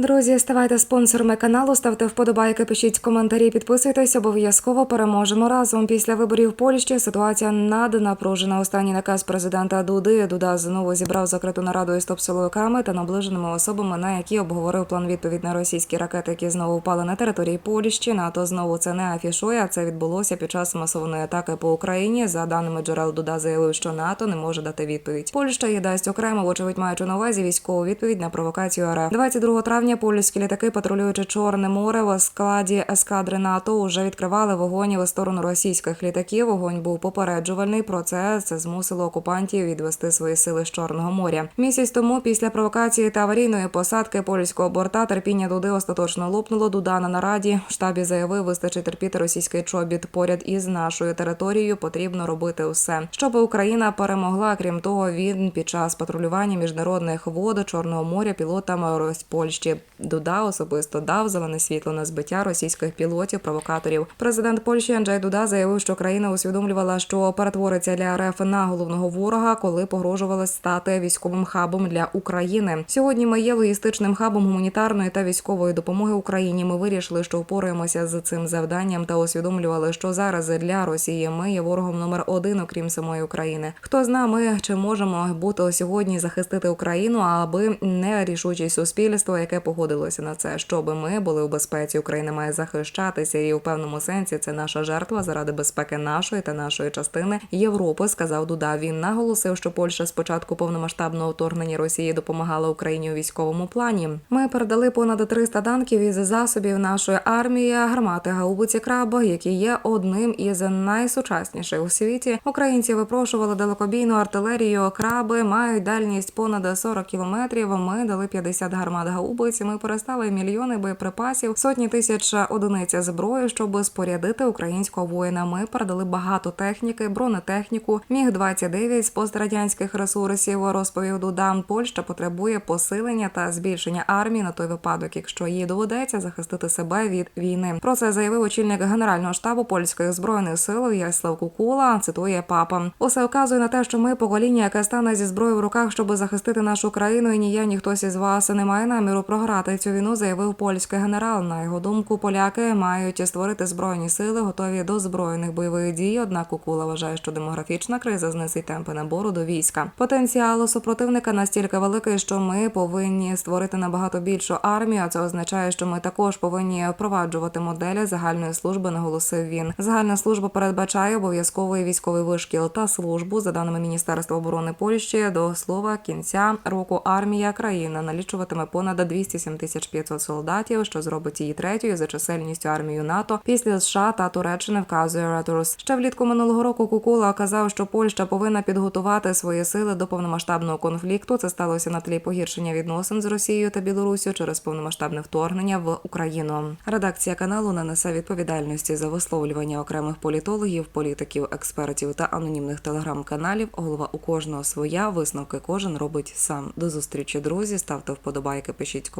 Друзі, ставайте спонсорами каналу, ставте вподобайки, пишіть коментарі, підписуйтесь, обов'язково переможемо разом. Після виборів в Польщі ситуація наднапружена. Останній наказ президента Дуди Дуда знову зібрав закриту нараду із топ-силовиками та наближеними особами, на які обговорив план відповідь на російські ракети, які знову впали на території Польщі. НАТО знову це не афішує. а Це відбулося під час масованої атаки по Україні. За даними джерел Дуда заявив, що НАТО не може дати відповідь. Польща її окремо, вочевидь маючи на увазі військову відповідь на провокацію РФ. 22 травня польські літаки, патрулюючи Чорне море в складі ескадри НАТО, вже відкривали вогонь в сторону російських літаків. Вогонь був попереджувальний. Про це це змусило окупантів відвести свої сили з Чорного моря. Місяць тому, після провокації та аварійної посадки польського борта, терпіння Дуди остаточно лопнуло. Дуда на нараді в штабі заявив, вистачить терпіти російський чобіт поряд із нашою територією. Потрібно робити все, щоб Україна перемогла. Крім того, він під час патрулювання міжнародних вод Чорного моря пілотам Рось Польщі Дуда особисто дав зелене світло на збиття російських пілотів-провокаторів. Президент Польщі Анджей Дуда заявив, що країна усвідомлювала, що перетвориться для РФ на головного ворога, коли погрожувала стати військовим хабом для України. Сьогодні ми є логістичним хабом гуманітарної та військової допомоги Україні. Ми вирішили, що впораємося з цим завданням та усвідомлювали, що зараз для Росії ми є ворогом номер один, окрім самої України. Хто зна, ми чи можемо бути сьогодні захистити Україну, аби не рішучість суспільства, яке погодилося на це, щоб ми були у безпеці. Україна має захищатися, і у певному сенсі це наша жертва заради безпеки нашої та нашої частини Європи. Сказав Дуда. Він наголосив, що Польща з початку повномасштабного вторгнення Росії допомагала Україні у військовому плані. Ми передали понад 300 танків із засобів нашої армії, гармати гаубиці краб, які є одним із найсучасніших у світі. Українці випрошували далекобійну артилерію. Краби мають дальність понад 40 кілометрів. Ми дали 50 гармат гаубиць. Ми перестали мільйони боєприпасів, сотні тисяч одиниць зброї, щоб спорядити українського воїна. Ми передали багато техніки, бронетехніку, міг 29 з пострадянських ресурсів. Розповів Дуда. Польща потребує посилення та збільшення армії на той випадок, якщо їй доведеться захистити себе від війни. Про це заявив очільник генерального штабу польських збройних сил Яслав Кукула. Цитує папа. Усе вказує на те, що ми покоління, яке стане зі зброєю в руках, щоб захистити нашу країну, і ні я, ні із вас не має наміру програти програти цю війну, заявив польський генерал. На його думку, поляки мають створити збройні сили, готові до збройних бойових дій. Однак Кукула вважає, що демографічна криза знесить темпи набору до війська. Потенціал супротивника настільки великий, що ми повинні створити набагато більшу армію. а Це означає, що ми також повинні впроваджувати моделі загальної служби. Наголосив він. Загальна служба передбачає обов'язковий військовий вишкіл та службу за даними міністерства оборони Польщі. До слова кінця року армія країна налічуватиме понад 200 7500 солдатів, що зробить її третьою за чисельністю армію НАТО після США та Туреччини. Вказує Реторус. Ще влітку минулого року Кукула казав, що Польща повинна підготувати свої сили до повномасштабного конфлікту. Це сталося на тлі погіршення відносин з Росією та Білорусію через повномасштабне вторгнення в Україну. Редакція каналу нанесе відповідальності за висловлювання окремих політологів, політиків, експертів та анонімних телеграм-каналів. Голова у кожного своя висновки кожен робить сам. До зустрічі друзі. Ставте вподобайки, пишіть коментарі